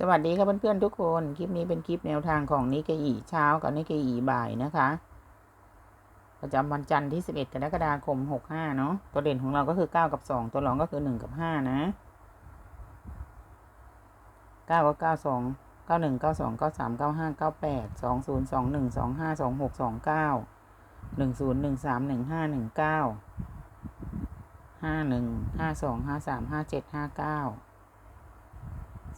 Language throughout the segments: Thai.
สวัสดีครับเพื่อนๆทุกคน คลิปนี้เป็นคลิปแนวทางของนิเกอีเช้ากับนิเกอีบ่ายนะคะ ประจำวันจันทร์ที่ 11กรกฎาคม 65 เนาะตัวเด่นของเราก็คือ 9 กับ 2 ตัวรองก็คือ 1 กับ 5 นะ 9ก็92 91 92 93 95 98 20 21 25 26 29 10 13 15 19 51 52 53 57 59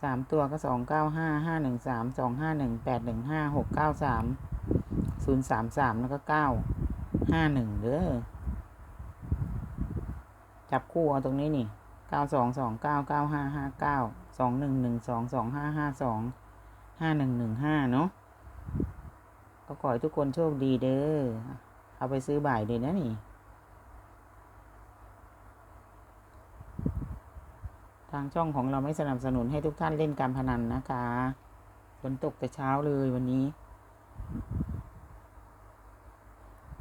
สามตัวก็สองเก้าห้าห้าหนึ่งสามสองห้าหนึ่งแปดหนึ่งห้าหกเก้าสามศูนย์สามสามแล้วก็เก้าห้าหนึ่งเด้อจับคู่เอาตรงนี้นี่เก้าสองสองเก้าเก้าห้าห้าเก้าสองหนึ่งหนึ่งสองสองห้าห้าสองห้าหนึ่งหนึ่งห้าเนาะก็ขอให้ทุกคนโชคดีเด้อ เอาไปซื้อบ่ายเลยนะนี่ ทางช่องของเราไม่สนับสนุนให้ทุกท่านเล่นการพนันนะคะฝนตกแต่เช้าเลยวันนี้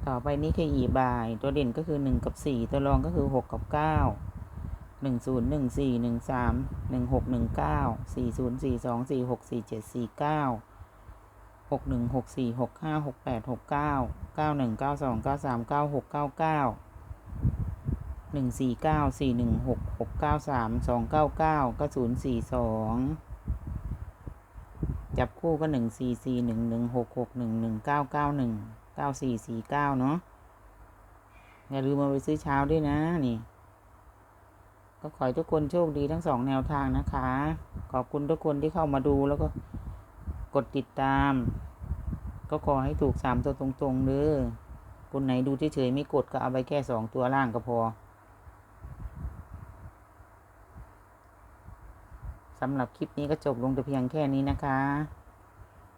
ต่อไปนี้คืออีบ่าย ตัวเด่นก็คือหนึ่งกับสี่ตัวรองก็คือหกกับเก้าหนึ่งศูนย์หนึ่งสี่หนึ่งสามหนึ่งหกหนึ่งเก้าสี่ศูนย์สี่สองสี่หกสี่เจ็ดสี่เก้าหกหนึ่งหกสี่หกห้าหกแปดหกเก้าเก้าหนึ่งเก้าสองเก้าสามเก้าหกเก้าเก้า หนึ่งสี่เก้าสี่หนึ่งหกหกเก้าสามสองเก้าเก้าก็ศูนย์สี่สองจับคู่ก็หนึ่งสี่สี่หนึ่งหนึ่งหกหกหนึ่งหนึ่งเก้าเก้าหนึ่งเก้าสี่สี่เก้าเนาะอย่าลืมมาไปซื้อเช้าด้วยนะนี่ ก็ขอให้ทุกคนโชคดีทั้งสองแนวทางนะคะ ขอบคุณทุกคนที่เข้ามาดูแล้วก็กดติดตาม ก็ขอให้ถูกสามตัวตรงๆเด้อคนไหนดูเฉยๆไม่กดก็เอาไปแค่สองตัวล่างก็พอ สำหรับคลิปนี้ก็จบลงแต่เพียงแค่นี้นะคะ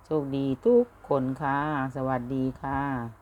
โชคดีทุกคนค่ะ สวัสดีค่ะ